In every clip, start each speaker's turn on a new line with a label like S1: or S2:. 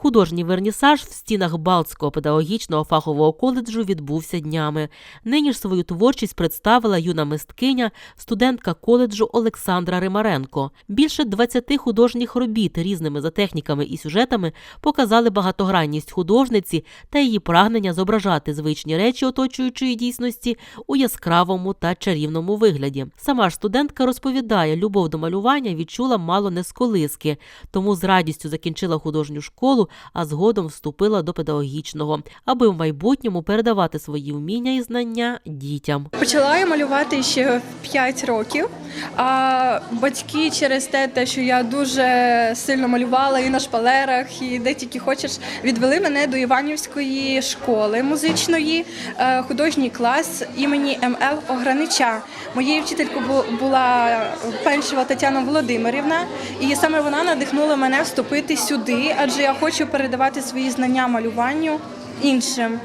S1: Художній вернісаж в стінах Балтського педагогічного фахового коледжу відбувся днями. Нині ж свою творчість представила юна мисткиня, студентка коледжу Олександра Римаренко. Більше 20 художніх робіт різними за техніками і сюжетами показали багатогранність художниці та її прагнення зображати звичні речі оточуючої дійсності у яскравому та чарівному вигляді. Сама ж студентка розповідає, любов до малювання відчула мало не з колиски, тому з радістю закінчила художню школу, а згодом вступила до педагогічного, аби в майбутньому передавати свої вміння і знання дітям.
S2: Почала я малювати ще в 5 років. А батьки через те, те, що я дуже сильно малювала і на шпалерах, і де тільки хочеш, відвели мене до Іванівської школи музичної, е, художній клас імені МЛ Огранича. Моєю вчителькою була Пеншева Тетяна Володимирівна, і саме вона надихнула мене вступити сюди, адже я хочу передавати свої знання малюванню іншим.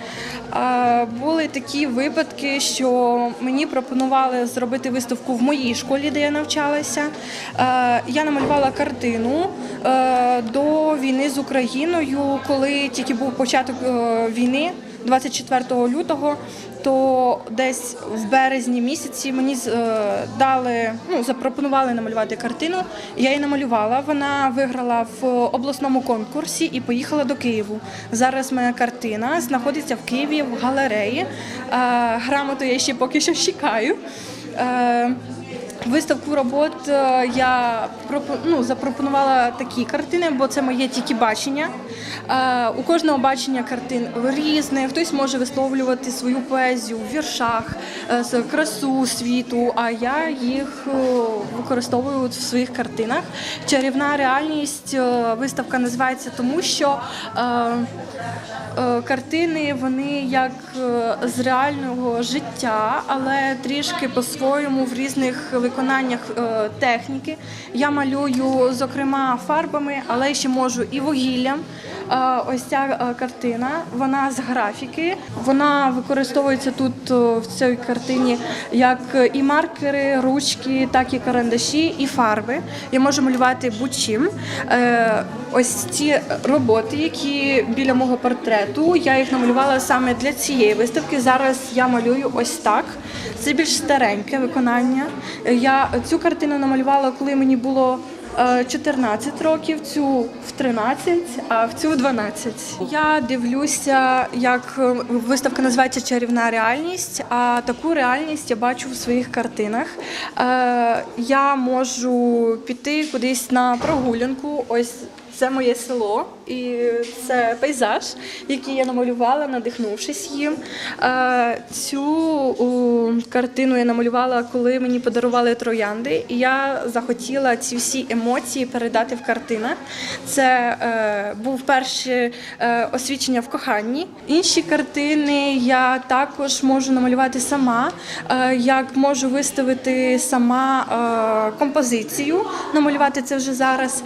S2: Були такі випадки, що мені пропонували зробити виставку в моїй школі, де я навчалася. Я намалювала картину е, до війни з Україною, коли тільки був початок е, війни, 24 лютого. То десь в березні місяці мені е, дали, ну запропонували намалювати картину. Я її намалювала. Вона виграла в обласному конкурсі і поїхала до Києву. Зараз моя картина знаходиться в Києві в галереї. Е, Грамоту я ще поки що чекаю. Е, Виставку робот я ну, запропонувала такі картини, бо це моє тільки бачення. Е, У кожного бачення картин різне. Хтось може висловлювати свою поезію в віршах, е, красу світу, а я їх е, використовую в своїх картинах. Чарівна реальність виставка називається тому, що картини вони як з реального життя, але трішки по-своєму в різних виконаннях техніки. Я малюю, зокрема, фарбами, але ще можу і вугіллям. Е, Ось ця е, картина, вона з графіки. Вона використовується тут е, в цій картині як і маркери, ручки, так і карандаші, і фарби. Я можу малювати будь-чим. Ось ці роботи, які біля мого портрету, я їх намалювала саме для цієї виставки. Зараз я малюю ось так. Це більш стареньке виконання. Я цю картину намалювала, коли мені було 14 років, цю в 13, а в цю в 12. Я дивлюся, як е, виставка називається Чарівна реальність. А таку реальність я бачу в своїх картинах. Е, Я можу піти кудись на прогулянку. Ось це моє село і це пейзаж, який я намалювала, надихнувшись їм. Цю картину я намалювала, коли мені подарували троянди, і я захотіла ці всі емоції передати в картинах. Це е, був перше освічення в коханні. Інші картини я також можу намалювати сама, е, як можу виставити сама е, композицію, намалювати це вже зараз.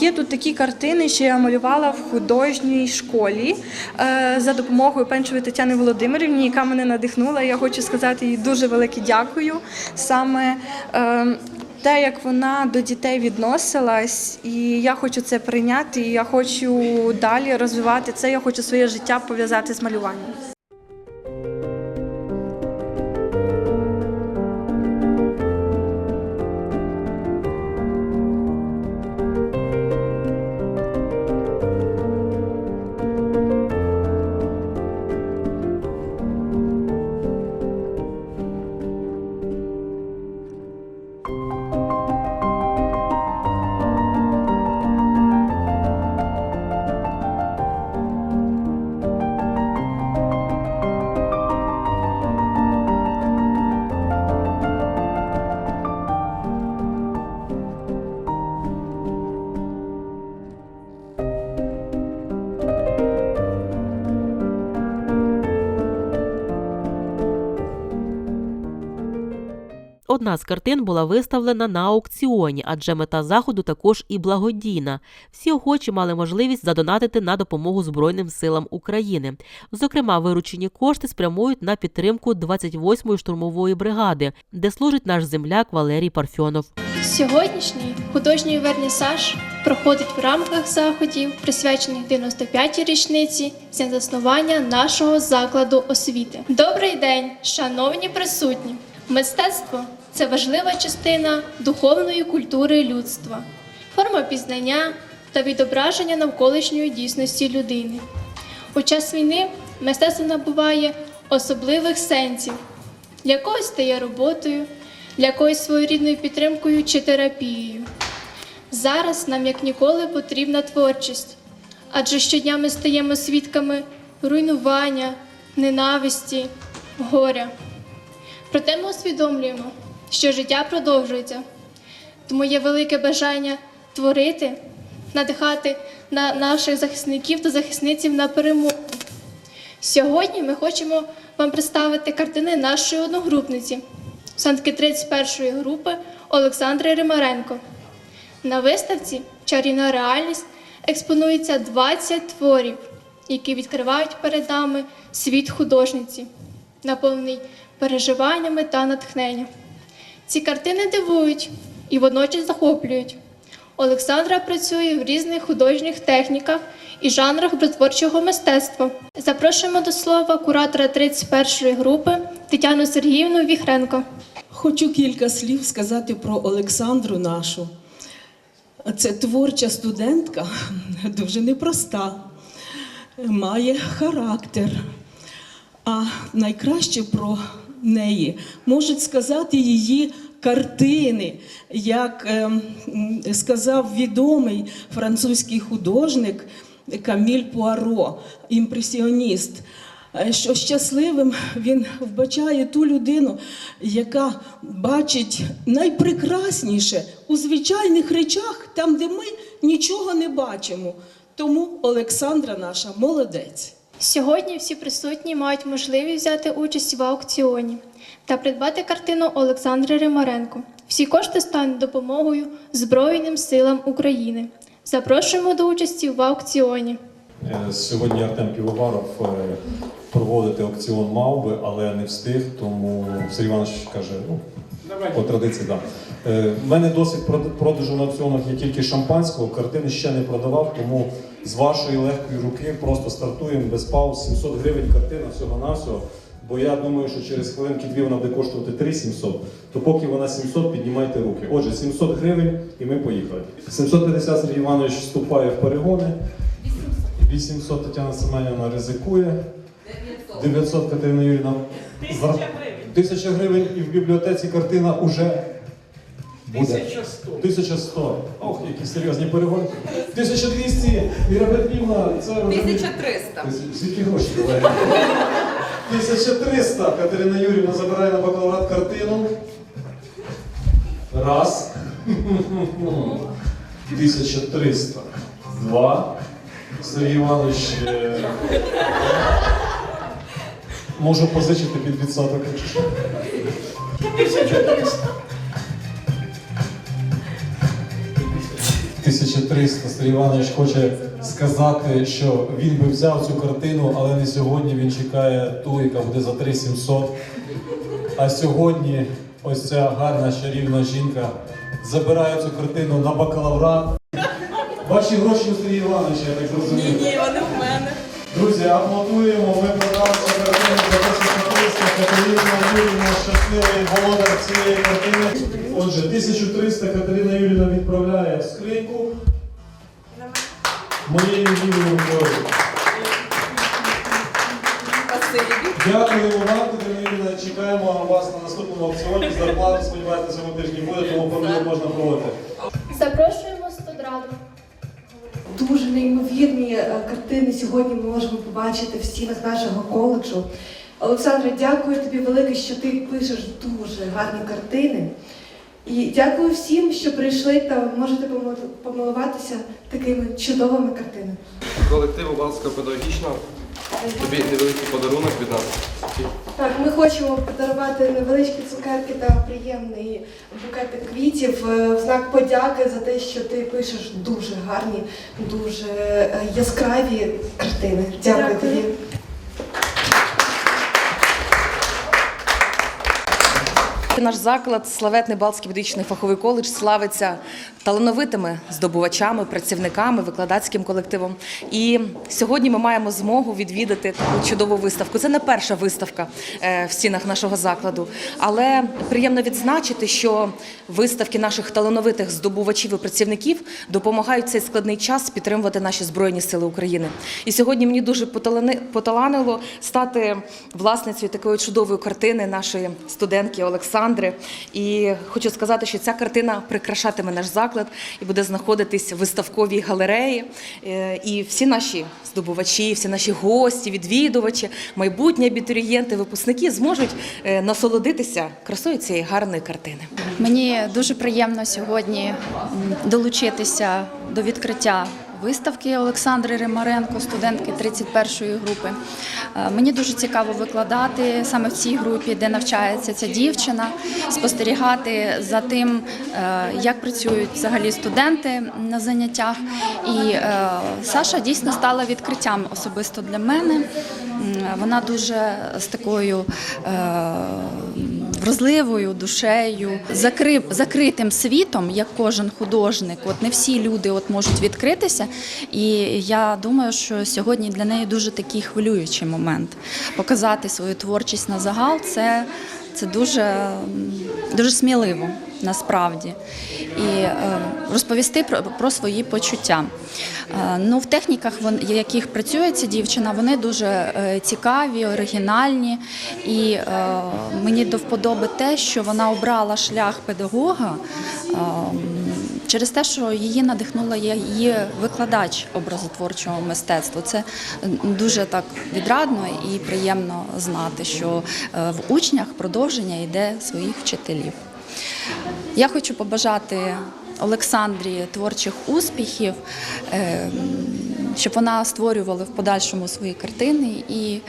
S2: Є тут такі картини, що я малювала в художній школі е, за допомогою Пенчової Тетяни Володимирівні, яка мене надихнула. Я хочу сказати їй дуже велике дякую. Саме е, те, як вона до дітей відносилась, і я хочу це прийняти. І я хочу далі розвивати це. Я хочу своє життя пов'язати з малюванням.
S1: Одна з картин була виставлена на аукціоні, адже мета заходу також і благодійна. Всі охочі мали можливість задонатити на допомогу Збройним силам України. Зокрема, виручені кошти спрямують на підтримку 28-ї штурмової бригади, де служить наш земляк Валерій Парфьонов.
S3: Сьогоднішній художній вернісаж проходить в рамках заходів, присвячених 95-й річниці з заснування нашого закладу освіти. Добрий день, шановні присутні! Мистецтво це важлива частина духовної культури людства, форма пізнання та відображення навколишньої дійсності людини. У час війни мистецтво набуває особливих сенсів. Для когось стає роботою, для когось своєрідною підтримкою чи терапією. Зараз нам як ніколи потрібна творчість, адже щодня ми стаємо свідками руйнування, ненависті, горя. Проте ми усвідомлюємо, що життя продовжується, тому є велике бажання творити, надихати на наших захисників та захисниців на перемогу. Сьогодні ми хочемо вам представити картини нашої одногрупниці, санки 31-ї групи Олександри Римаренко. На виставці Чарівна реальність експонується 20 творів, які відкривають перед нами світ художниці, наповнений переживаннями та натхненням. Ці картини дивують і водночас захоплюють. Олександра працює в різних художніх техніках і жанрах образотворчого мистецтва. Запрошуємо до слова куратора 31-ї групи Тетяну Сергіївну Віхренко.
S4: Хочу кілька слів сказати про Олександру нашу. Це творча студентка, дуже непроста, має характер. А найкраще про неї можуть сказати її картини, як ем, сказав відомий французький художник Каміль Пуаро, імпресіоніст. е, Що щасливим він вбачає ту людину, яка бачить найпрекрасніше у звичайних речах, там, де ми нічого не бачимо. Тому Олександра наша молодець.
S3: Сьогодні всі присутні мають можливість взяти участь в аукціоні та придбати картину Олександри Римаренко. Всі кошти стануть допомогою Збройним силам України. Запрошуємо до участі в аукціоні.
S5: Е, Сьогодні Артем Півоваров е, проводити аукціон мав би, але не встиг, тому Сергій Іванович каже, ну, по традиції, так. Да. У мене досвід прод- продажу на аукціонах є тільки шампанського, картини ще не продавав, тому з вашої легкої руки просто стартуємо без пауз 700 гривень картина всього-навсього. Бо я думаю, що через хвилинки дві вона буде коштувати 3 700, то поки вона 700, піднімайте руки. Отже, 700 гривень і ми поїхали. 750 Сергій Іванович вступає в перегони. 800 Тетяна Семенівна ризикує. 900 Катерина Юрійовна. Тисяча гривень. Тисяча гривень і в бібліотеці картина уже буде 1100. Ох, які серйозні перегонки. 1200, Віра Петрівна, це вже...
S6: 1300.
S5: Звідки гроші буває? 1300. Катерина Юрівна забирає на бакалаврат картину. Раз. 1300. Два. Сергій Іванович. Е, можу позичити під відсоток. 1300. 1300 Сергій Іванович хоче сказати, що він би взяв цю картину, але не сьогодні. Він чекає ту, яка буде за 3700. А сьогодні ось ця гарна чарівна жінка забирає цю картину на бакалаврат. Ваші гроші у Сергія Івановича, я так зрозумів.
S6: Ні, ні, вони в мене.
S5: Друзі, аплодуємо. Ми продали Катерина Юрівна щасливий володар цієї картини. Отже, 1300 Катерина Юрівна відправляє в скриньку. Моєю вільною рукою. Дякуємо вам, Катерина Юрівна. Чекаємо вас на наступному аукціоні. Зарплату, сподіваюся, цьому тижні буде, тому помилок можна проводити.
S3: Запрошуємо студраду.
S7: Дуже неймовірні е, картини сьогодні ми можемо побачити в стінах нашого коледжу. Олександре, дякую тобі велике, що ти пишеш дуже гарні картини. І дякую всім, що прийшли та можете помилуватися такими чудовими картинами.
S8: колективу Балтського педагогічного. Тобі невеликий подарунок від нас.
S7: Так, ми хочемо подарувати невеличкі цукерки та приємний букетик квітів е, в знак подяки за те, що ти пишеш дуже гарні, дуже е, яскраві картини. Дякую
S3: Дякую.
S7: тобі.
S6: Наш заклад, славетний Балтський медичний фаховий коледж, славиться талановитими здобувачами, працівниками, викладацьким колективом. І сьогодні ми маємо змогу відвідати таку чудову виставку. Це не перша виставка е, в стінах нашого закладу, але приємно відзначити, що виставки наших талановитих здобувачів і працівників допомагають цей складний час підтримувати наші збройні сили України. І сьогодні мені дуже поталанило стати власницею такої чудової картини нашої студентки Олександри. І хочу сказати, що ця картина прикрашатиме наш заклад і буде знаходитись в виставковій галереї. Е, І всі наші здобувачі, всі наші гості, відвідувачі, майбутні абітурієнти, випускники зможуть е, насолодитися красою цієї гарної картини.
S9: Мені дуже приємно сьогодні долучитися до відкриття виставки Олександри Римаренко, студентки 31-ї групи. Е, Мені дуже цікаво викладати саме в цій групі, де навчається ця дівчина, спостерігати за тим, е, як працюють взагалі студенти на заняттях. І е, Саша дійсно стала відкриттям особисто для мене. Вона дуже з такою вразливою душею, закрив, закритим світом, як кожен художник. От не всі люди от можуть відкритися. І я думаю, що сьогодні для неї дуже такий хвилюючий момент. Показати свою творчість на загал це, це дуже, дуже сміливо насправді. І е, розповісти про, про свої почуття. Е, ну, в техніках, в яких працює ця дівчина, вони дуже е, цікаві, оригінальні. І мені до вподоби те, що вона обрала шлях педагога е, через те, що її надихнула її викладач образотворчого мистецтва. Це дуже так відрадно і приємно знати, що е, в учнях продовження йде своїх вчителів. Я хочу побажати Олександрі творчих успіхів, е, щоб вона створювала в подальшому свої картини і е,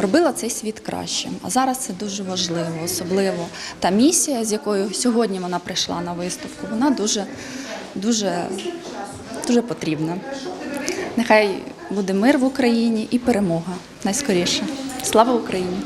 S9: робила цей світ кращим. А зараз це дуже важливо, особливо та місія, з якою сьогодні вона прийшла на виставку, вона дуже, дуже, дуже потрібна. Нехай буде мир в Україні і перемога найскоріше. Слава Україні!